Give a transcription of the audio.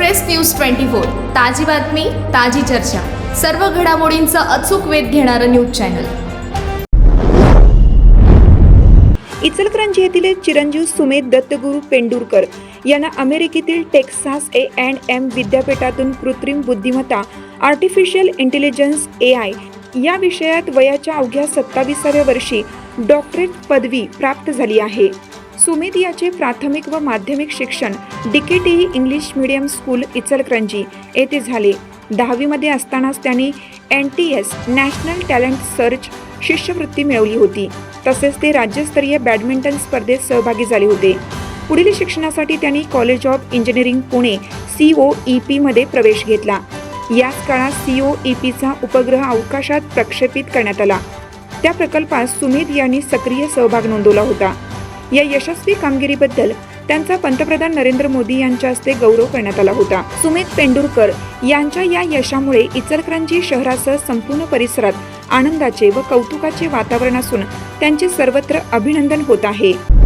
News twenty four ताजी बातमी ताजी चर्चा. सर्व घडामोडींचा अचूक वेध घेणारं न्यूज चॅनल. इचलकरंजी येथील चिरंजीव सुमेध दत्तगुरू पेंडुरकर यांना अमेरिकेतील टेक्सास ए अँड एम विद्यापीठातून कृत्रिम बुद्धिमत्ता आर्टिफिशियल इंटेलिजन्स ए आय या विषयात वयाच्या अवघ्या सत्ताविसाव्या वर्षी डॉक्टरेट पदवी प्राप्त झाली आहे. सुमित याचे प्राथमिक व माध्यमिक शिक्षण DKT English medium school Ichalkaranji येथे झाले. दहावीमध्ये असतानाच त्यांनी N T S national talent search शिष्यवृत्ती मिळवली होती. तसेच ते राज्यस्तरीय बॅडमिंटन स्पर्धेत सहभागी झाले होते. पुढील शिक्षणासाठी त्यांनी college of engineering Pune C O E पीमध्ये प्रवेश घेतला. याच काळात सी ओ ई पीचा उपग्रह अवकाशात प्रक्षेपित करण्यात आला. त्या प्रकल्पात सुमित यांनी सक्रिय सहभाग नोंदवला होता. या यशस्वी कामगिरीबद्दल त्यांचा पंतप्रधान नरेंद्र मोदी यांच्या हस्ते गौरव करण्यात आला होता. सुमित पेंडुरकर यांच्या या यशामुळे इचलकरंजी शहरासह संपूर्ण परिसरात आनंदाचे व कौतुकाचे वातावरण असून त्यांचे सर्वत्र अभिनंदन होत आहे.